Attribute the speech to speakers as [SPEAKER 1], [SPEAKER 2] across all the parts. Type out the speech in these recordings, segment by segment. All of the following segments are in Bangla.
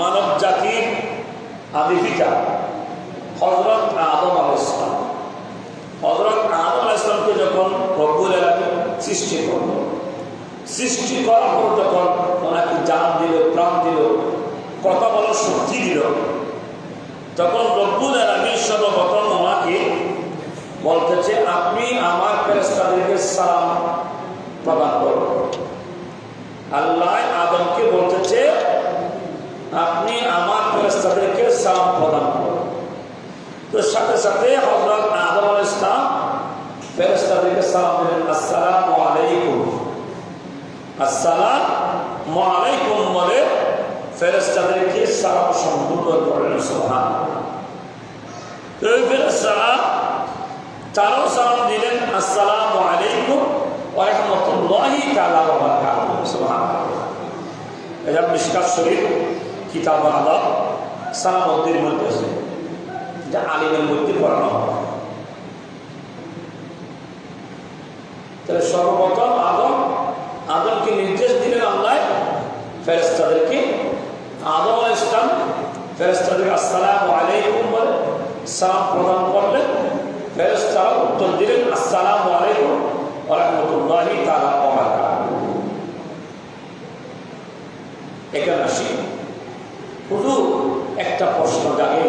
[SPEAKER 1] মানব জাতির আদি পিতা হজরত আদম আল ইসলাম হজরত আদম আল ইসলামকে যখন রব্বুল আলমী সৃষ্টি করল, সৃষ্টি করার পর যখন ওনাকে জান দিল, প্রাণ দিল, কথা বলার শক্তি দিল, তখন রব্বুল আলমী সর্বপ্রথম ওনাকে বলতেছে, আপনি আমার ফেরেস্তাদেরকে সালাম প্রদান করুন। আল্লাহ আদমকে বলতেছে আপনি আমার ফেরেস্তাদেরকে সালাম প্রদান করুন। তো সাথে সাথে হজরত আদম আল ইসলাম ফেরেস্তাদেরকে সালাম দিলেন, আসসালাম আলাইকুম। আসসালাম আলাইকুম বলে ফেরেস্তাদেরকে সালাম সম্বোধন করেন সোহান তো ওই ফেরেস্তারা তারাও সালাম দিলেন, আসসালাম আলাইকুম ওরহমতুল্লাহি বারাকাতুহু। সুবহানাল্লাহ। এটা মিশকাত শরীফ কিতাব আদব সালামতের মধ্যে আছে। যা আলিমের মধ্যে পড়ানো হয় তাহলে সর্বপ্রথম আদম, আদমকে নির্দেশ দিলেন আল্লাহ ফেরেস্তাদেরকে আদম আল ইসলাম ফেরেস্তাদেরকে আসসালাম আলাইকুম বলে সালাম প্রদান করলেন। ফেরেস্তারা উত্তর দিলেন, আসসালাম আলাইকুম রহমতুল্লাহি তালা এখানে আসি শুধু একটা প্রশ্ন জাগে।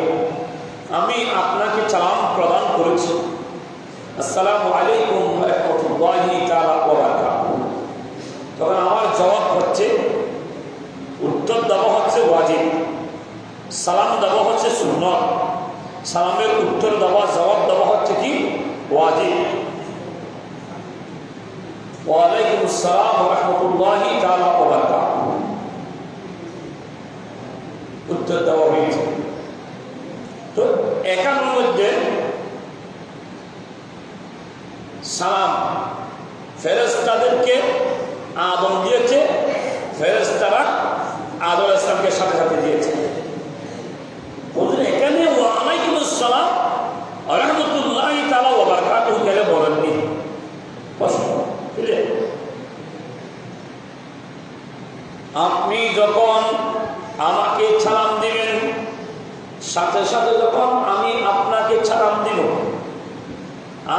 [SPEAKER 1] আমি আপনাকে চালাম প্রদান করেছি। আসসালামু আলাইকুম রহমতুল্লাহি তালা তখন আমার জবাব হচ্ছে, উত্তর দেওয়া হচ্ছে ওয়াজিব। সালাম দেওয়া হচ্ছে সুন্নত। সালামের উত্তর দেওয়া, জবাব দেওয়া হচ্ছে কি? ওয়াজিব। ওয়ালাইকুম আসসালাম রহমতুল্লাহি তাআলা ওয়া উত্তর দেওয়া হয়েছে। তো একার মধ্যে সালাম ফেরেস্তাদেরকে আদম দিয়েছে ফেরেস্তারা আদম ইসলামকে সাথে সাথে দিয়েছে বলছেন এখানে ওয়ালাইকুম আসসালাম রহমতুল্লাহ তালা ওবারকাতুহু গেলে বলেননি প্রশ্ন বুঝলেন আপনি যখন আমাকে ছাড়াম দিবেন সাথে সাথে যখন আমি আপনাকে ছাড়াম দিব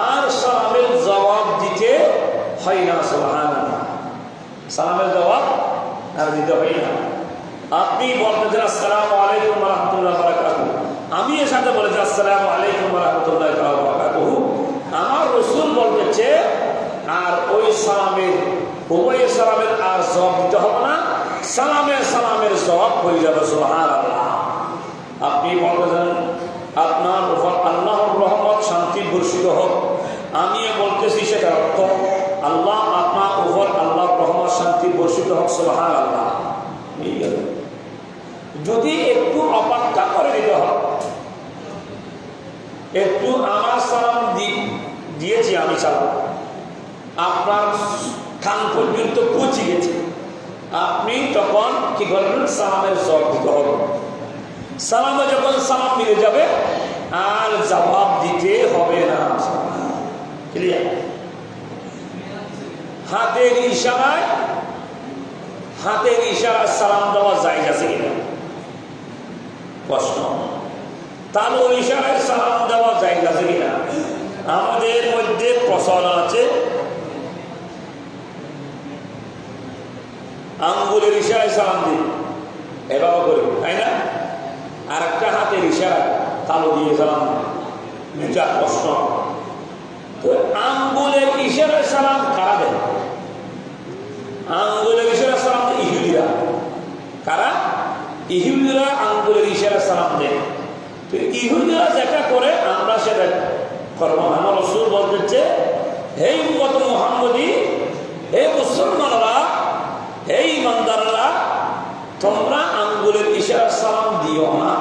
[SPEAKER 1] আর সালামের জবাব দিতে হয় না সোহান সালামের জবাব আর দিতে হয় না। আপনি বলতেছেন, আসসালাম আলাইকুম রহমতুল্লাহ বারাকাত আমি এর সাথে বলেছি, আসসালাম আলাইকুম রহমতুল্লাহ বারাকাত আমার রসুল বলতেছে, আর ওই সালামের উভয় সালামের আর জবাব দিতে হবে না। সালামের সালামের জবাব হয়ে যাবে সোহান আল্লাহ আপনি বলতেছেন আপনার উপর আল্লাহর রহমত শান্তি বর্ষিত হোক। আমি বলতেছি সেটার অর্থ, আল্লাহ আপনার উপর আল্লাহর রহমত শান্তি বর্ষিত হোক সোহান আল্লাহ যদি একটু অপেক্ষা করে দিতে হয়, একটু আমার সালাম দিয়েছি আমি সালাম। আপনার খান পর্যন্ত পৌঁছে গেছে। আপনি তখন কি করবেন? সালামের জবাব দিতে হবে। সালামে যখন সালাম মিলে যাবে, আর জবাব দিতে হবে না। ক্লিয়ার হাতের ইশারায় হাতের ইশারায় সালাম দেওয়া যায় আছে কিনা? প্রশ্ন। ওই ইশারায় সালাম দেওয়া যায় আছে কিনা? আমাদের মধ্যে প্রশ্ন আছে। আঙ্গুলের ইশারায় সালাম দিই এভাবে করি, তাই না? আর একটা হাতের ইশারা তালু দিয়ে সালাম দুটা প্রশ্ন আঙ্গুলের সালাম কারা দেয়? আঙ্গুলের সালাম ইহুদিরা। কারা? ইহুদিরা আঙ্গুলের সালাম তো ইহুদিরা যেটা করে, আমরা সেটা করব। আমার রসুল বলতেছে হে উম্মত মোহাম্মদী, হে মুসলমানরা, হে ইমানদাররা, তোমরা সালাম দিও না।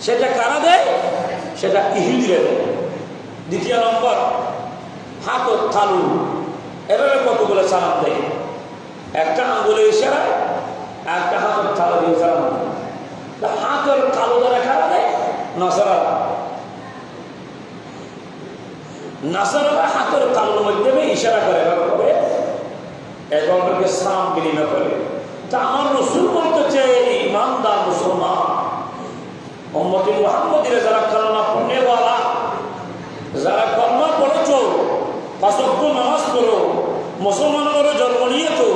[SPEAKER 1] সেটা কারা দেয়? সেটা ইহুদিরে দেয়। দ্বিতীয় নম্বর হাত থালু। এভাবে কতগুলো সালাম দেয়? একটা আঙ্গুলের ইশারা, একটা হাতের থালু দিয়ে সালাম দেয়। হাতের থালু দ্বারা কারা দেয়? নাসারা নাসারা হাতের তালুর মাধ্যমে ইশারা করে এবং সালাম বিনিময় করে। তা আমার রসুল ইমানদার মুসলমান। মোহাম্মদ মোহাম্মদের যারা কালমা পড়নেওয়ালা যারা কর্মা পড়েছো পাঁচক্য নামাজ পড়ো মুসলমান করে জন্ম নিয়েছো,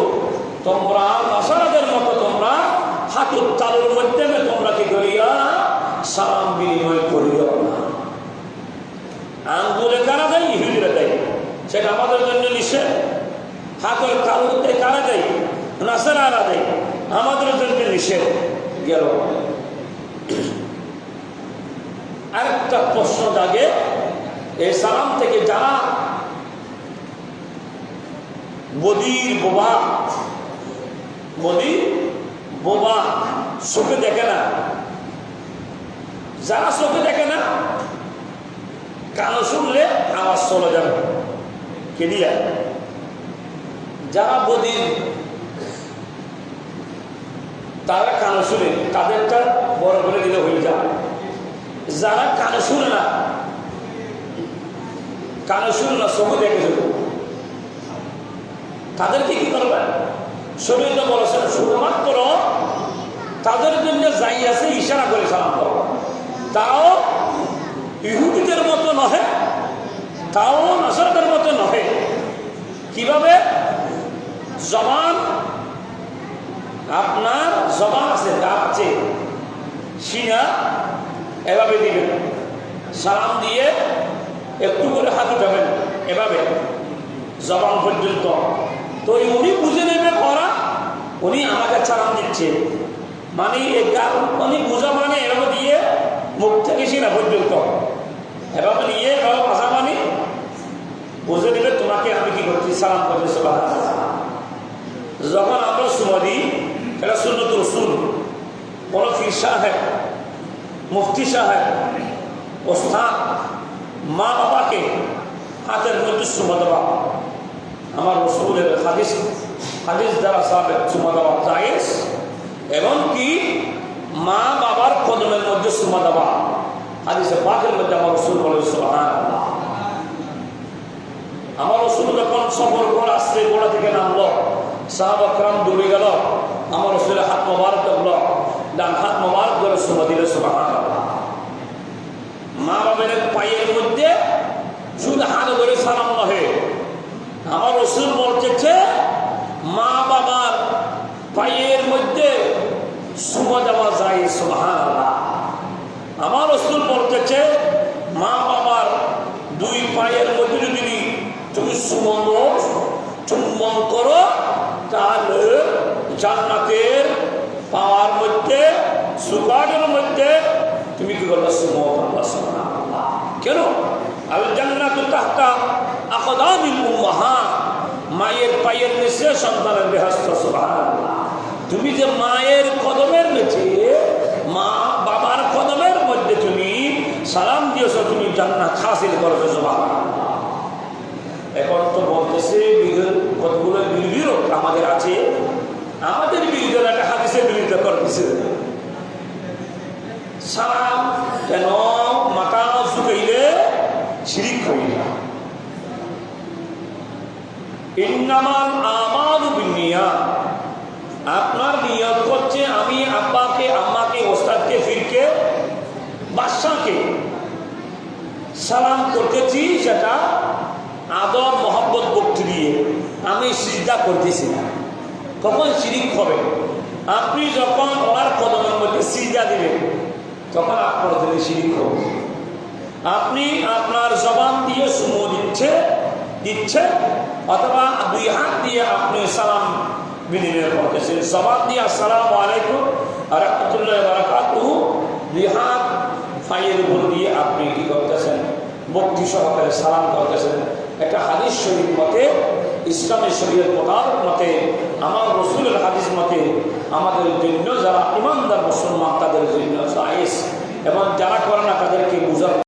[SPEAKER 1] তোমরা নাসারাদের মতো তোমরা হাতুর তালুর মাধ্যমে তোমরা কি করিয়া সালাম বিনিময় করিও না। আঙ্গুলে কারা দেয়? ইহুদিরা দেয়। সেটা আমাদের জন্য নিষেধ। হাতের তালুতে কারা দেয়? নাসারারা দেয়। আমাদের জন্য নিষেধ গেল। আরেকটা প্রশ্ন জাগে, এই সালাম থেকে যারা বদির বোবা বদির বোবা চোখে দেখে না। যারা চোখে দেখে না, কানো শুনলে আওয়াজ চলে যাবে। কে দিয়া যারা বদির তারা কানো শুনে তাদেরটা বড় করে দিলে হয়ে যায়। যারা কানে শুনে না, কানে শুনে না চোখে দেখে যাবে তাদেরকে কি করবে? শরীরটা বলেছেন শুধুমাত্র তাদের জন্য যাই আছে, ইশারা করে সালাম করো তাও ইহুদিদের মতো নহে, তাও নাসারদের মতো নহে। কীভাবে? জবান আপনার জবান আছে আছে। সিনা এভাবে দিবেন সালাম দিয়ে একটু করে হাত উঠাবেন। এভাবে জবান পর্যন্ত। তো উনি বুঝে নেবে করা, উনি আমাকে সালাম দিচ্ছে। মানে এই গা- উনি বুঝা মানে এভাবে দিয়ে মুখ থেকে সিনা পর্যন্ত। এভাবে নিয়ে এভাবে ভাষা মানে বুঝে নেবে তোমাকে আমি কি করছি, সালাম সবাই যখন আমরা সুমা দিই এটা সুন্নত রসুল কোনো ফির সাহেব, মুফতি সাহেব, ওস্তাদ মা বাবাকে হাতের মধ্যে সুমা দেওয়া। আমার রসুলের হাদিস হাদিস দ্বারা সাহেব সুমা দেওয়া জায়েজ এবং কি মা বাবার কদমের মধ্যে সুমা দেওয়া। হাদিসে পাকের মধ্যে আমার রসুল বলে আমার রসুল যখন সফর করে আসছে, গোড়া থেকে নামলো, সাহাবাকরাম দৌড়ে গেল আমার রসুলের হাত মোবারক দেখল ডান হাত মোবারক ধরে সুমা দিলে সুবহান আল্লাহ মা বাবের পায়ের মধ্যে শুধু হাত ধরে সালাম নহে আমার রসুল বলতেছে মা বাবার পায়ের মধ্যে সুমা দেওয়া যায় সুবহান আল্লাহ আমার রসুল বলতেছে, মা বাবার দুই পায়ের মধ্যে যদি তুমি সুমন চুম্বন করো, তাহলে জান্নাতের পাওয়ার মধ্যে, সুগারের মধ্যে তুমি কি করবে? সুমন কেন? আল জান্নাতু তাহতা আকদামিল উম্মাহা। মায়ের পায়ের নিচে সন্তানের বেহস্ত সুবহানাল্লাহ। তুমি যে মায়ের কদমের নিচে মা বাবার কদমের মধ্যে তুমি সালাম দিয়েছ, তুমি জান্নাত হাসিল করবে সুবহানাল্লাহ এখন তো বলতেছে কতগুলো বিরোধ আমাদের আছে। আমাদের বিরুদ্ধে একটা হাদিসের বিরুদ্ধে করতেছে। সালাম কেন মাথা ঝুঁকাইলে শিরিক হইল ইন্নামাল আমার বিনিয়া আপনার নিয়ত করছে আমি আব্বাকে, আম্মাকে, ওস্তাদকে, ফিরকে, বাদশাকে সালাম করতেছি সেটা আদর মহব্বত, ভক্তি দিয়ে। আমি সিজদা করতেছি না। কখন শিরিক হবে? আপনি যখন ওনার কদমের মধ্যে সিজদা দিবেন, তখন আপনার জন্য শিরিক হবে। আপনি আপনার জবান দিয়ে সুমো দিচ্ছে দিচ্ছে, অথবা দুই হাত দিয়ে আপনি সালাম বিনিময় করতেছেন। জবান দিয়ে আসসালামু আলাইকুম, রহমতুল্লাহ বারাকাতুহু। দুই হাত ফাইয়ের উপর দিয়ে আপনি কি করতেছেন? ভক্তি সহকারে সালাম করতেছেন। একটা হাদিস শরীর মতে, ইসলামের শরীরের প্রধান মতে, আমার রসুলের হাদিস মতে, আমাদের জন্য যারা ইমানদার মুসলমান, তাদের জন্য এবং যারা করে না, তাদেরকে বুঝার